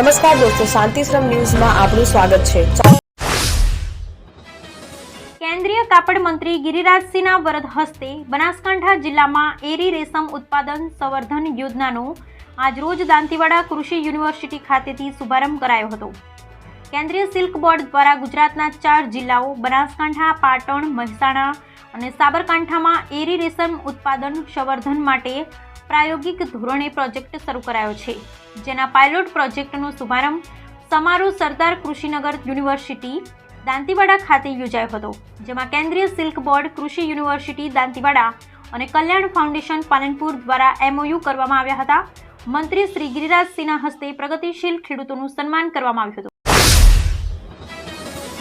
નમસ્કાર દોસ્તો, શાંતિશ્રમ ન્યૂઝમાં આપનું સ્વાગત છે. કેન્દ્રીય કાપડ મંત્રી ગિરિરાજસિંહના વરદ હસ્તે બનાસકાંઠા જિલ્લામાં એરી રેશમ ઉત્પાદન સંવર્ધન યોજનાનો આજરોજ દાંતીવાડા કૃષિ યુનિવર્સિટી ખાતેથી શુભારંભ કરાયો હતો. કેન્દ્રીય સિલ્ક બોર્ડ દ્વારા ગુજરાતના ચાર જિલ્લાઓ બનાસકાંઠા, પાટણ, મહેસાણા અને સાબરકાંઠામાં એરી રેશમ ઉત્પાદન સંવર્ધન માટે પ્રાયોગિક ધોરણે પ્રોજેક્ટ શરૂ કરાયો છે, જેના પાયલોટ પ્રોજેક્ટનો શુભારંભ સમારોહ સરદાર કૃષિનગર યુનિવર્સિટી દાંતીવાડા ખાતે યોજાયો હતો, જેમાં કેન્દ્રીય સિલ્ક બોર્ડ, કૃષિ યુનિવર્સિટી દાંતીવાડા અને કલ્યાણ ફાઉન્ડેશન પાલનપુર દ્વારા એમઓયુ કરવામાં આવ્યા હતા. મંત્રી શ્રી ગિરિરાજસિંહના હસ્તે પ્રગતિશીલ ખેડૂતોનું સન્માન કરવામાં આવ્યું હતું.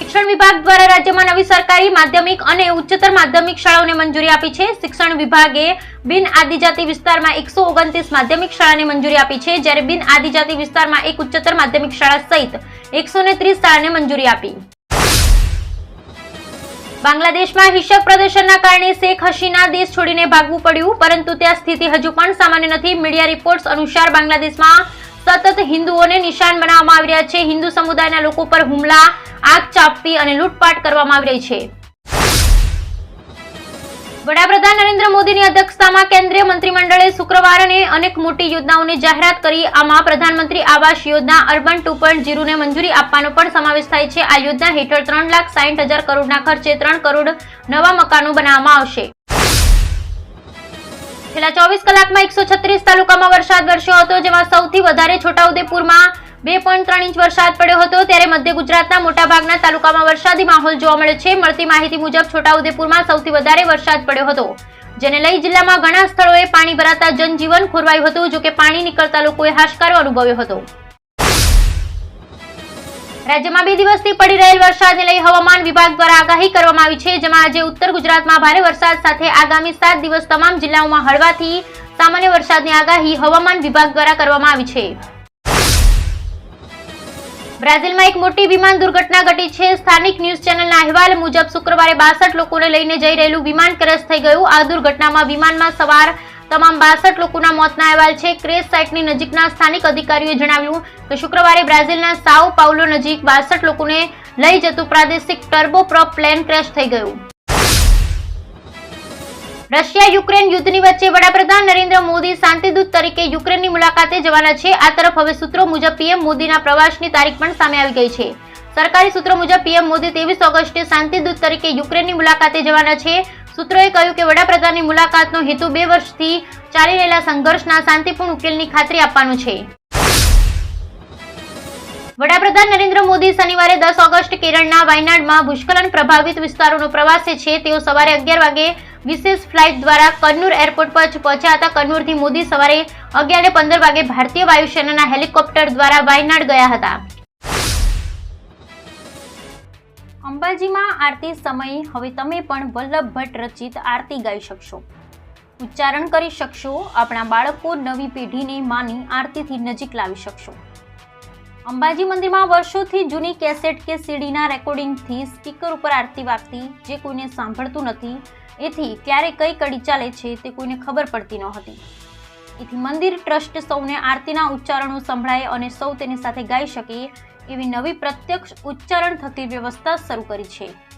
શિક્ષણ વિભાગ દ્વારા રાજ્યમાં નવી સરકારી માધ્યમિક અને ઉચ્ચતર માધ્યમિક શાળાઓને મંજૂરી આપી છે. શિક્ષણ વિભાગે બિન આદિજાતિ વિસ્તારમાં એકસો ઓગણત્રીસ માધ્યમિક શાળાને મંજૂરી આપી છે. જ્યારે બિન આદિજાતિ વિસ્તારમાં એક ઉચ્ચતર માધ્યમિક શાળા સહિત એકસો ત્રીસ શાળાને મંજૂરી આપી. બાંગ્લાદેશમાં હિંસક પ્રદર્શનના કારણે શેખ હસીના દેશ છોડીને ભાગવું પડ્યું. પરંતુ ત્યાં સ્થિતિ હજુ પણ સામાન્ય નથી. મીડિયા રિપોર્ટ્સ અનુસાર બાંગ્લાદેશમાં સતત હિન્દુઓને નિશાન બનાવવામાં આવી રહ્યા છે. હિન્દુ સમુદાયના લોકો પર હુમલા, આગ ચાપતી અને લૂંટપાટ કરવામાં આવી રહી છે. વડાપ્રધાન નરેન્દ્ર મોદીની અધ્યક્ષતામાં કેન્દ્રીય મંત્રીમંડળે શુક્રવારે અનેક મોટી યોજનાઓની જાહેરાત કરી. આમાં પ્રધાનમંત્રી Awas Yojana, urban two point જીરોને મંજૂરી આપવાનો પણ સમાવેશ થાય છે. આ યોજના હેઠળ ત્રણ લાખ સાઠ હજાર કરોડના ખર્ચે ત્રણ કરોડ નવા મકાનો બનાવવામાં આવશે. છેલ્લા ચોવીસ કલાકમાં એકસો છત્રીસ તાલુકામાં વરસાદ વરસ્યો હતો, જેમાં સૌથી વધારે છોટાઉદેપુરમાં બે પોઈન્ટ ત્રણ ઇંચ વરસાદ પડ્યો હતો. ત્યારે મધ્ય ગુજરાતના મોટાભાગના તાલુકામાં વરસાદી માહોલ જોવા મળ્યો છે. મળતી માહિતી મુજબ છોટાઉદેપુરમાં સૌથી વધારે વરસાદ પડ્યો હતો, જેને લઈ જિલ્લામાં ઘણા સ્થળોએ પાણી ભરાતા જનજીવન ખોરવાયું હતું, જોકે પાણી નીકળતા લોકોએ હાશકારો અનુભવ્યો હતો. રાજ્યમાં બે દિવસથી પડી રહેલ વરસાદને લઈ હવામાન વિભાગ દ્વારા આગાહી કરવામાં આવી છે, જેમાં આજે ઉત્તર ગુજરાતમાં ભારે વરસાદ સાથે આગામી સાત દિવસ તમામ જિલ્લાઓમાં હળવાથી સામાન્ય વરસાદની આગાહી હવામાન વિભાગ દ્વારા કરવામાં આવી છે. બ્રાઝિલમાં એક મોટી વિમાન દુર્ઘટના ઘટી છે. સ્થાનિક ન્યૂઝ ચેનલના અહેવાલ મુજબ શુક્રવારે બાસઠ લોકોને લઈને જઈ રહેલું વિમાન ક્રેશ થઈ ગયું. આ દુર્ઘટનામાં વિમાનમાં સવાર તમામ બાસઠ લોકોના મોતના અહેવાલ છે. ક્રેશ સાઇટની નજીકના સ્થાનિક અધિકારીઓએ જણાવ્યું કે શુક્રવારે બ્રાઝિલના સાઉ પાઉલો નજીક બાસઠ લોકોને લઈ જતું પ્રાદેશિક ટર્બોપ્રોપ પ્લેન ક્રેશ થઈ ગયું. રશિયા યુક્રેન યુદ્ધની વચ્ચે વડાપ્રધાન નરેન્દ્ર મોદી શાંતિદૂત તરીકે યુક્રેનની મુલાકાતે જવાના છે. આ તરફ હવે સૂત્રો મુજબ પીએમ મોદીના પ્રવાસની તારીખ પણ સામે આવી ગઈ છે. સરકારી સૂત્રો મુજબ પીએમ મોદી ત્રેવીસ ઓગસ્ટે શાંતિદૂત તરીકે યુક્રેનની મુલાકાતે જવાના છે. સૂત્રોએ કહ્યું કે વડાપ્રધાનની મુલાકાતનો હેતુ બે વર્ષથી ચાલી રહેલા સંઘર્ષના શાંતિપૂર્ણ ઉકેલની ખાતરી આપવાનું છે. વડાપ્રધાન નરેન્દ્ર મોદી શનિવારે દસ ઓગસ્ટ કેરળના વાયનાડમાં ભૂસ્ખલન પ્રભાવિત વિસ્તારોનો પ્રવાસે છે. તેઓ સવારે અગિયાર વાગે વિશેષ ફ્લાઇટ દ્વારા કન્નૂર એરપોર્ટ પર પહોંચ્યા હતા. કન્નૂરથી મોદી સવારે અગિયાર પંદર વાગે ભારતીય વાયુસેનાના હેલિકોપ્ટર દ્વારા વાયનાડ ગયા હતા. અંબાજીમાં આરતી સમયે હવે તમે પણ વલ્લભ ભટ્ટ રચિત આરતી ગાઈ શકશો. ઉચ્ચારણ કરી શકશો, આપણા બાળકો નવી પેઢીને માની આરતીથી નજીક લાવી શકશો. અંબાજી મંદિરમાં વર્ષોથી જૂની કેસેટ કે સીડીના રેકોર્ડિંગથી સ્પીકર ઉપર આરતી વાગતી જે કોઈને સાંભળતું નથી, એથી ક્યારે કઈ કડી ચાલે છે તે કોઈને ખબર પડતી ન હતી એથી મંદિર ટ્રસ્ટ સૌને આરતીના ઉચ્ચારણો સંભળાય અને સૌ તેની સાથે ગાઈ શકે એવી નવી પ્રત્યક્ષ ઉચ્ચારણ થતી વ્યવસ્થા શરૂ કરી છે.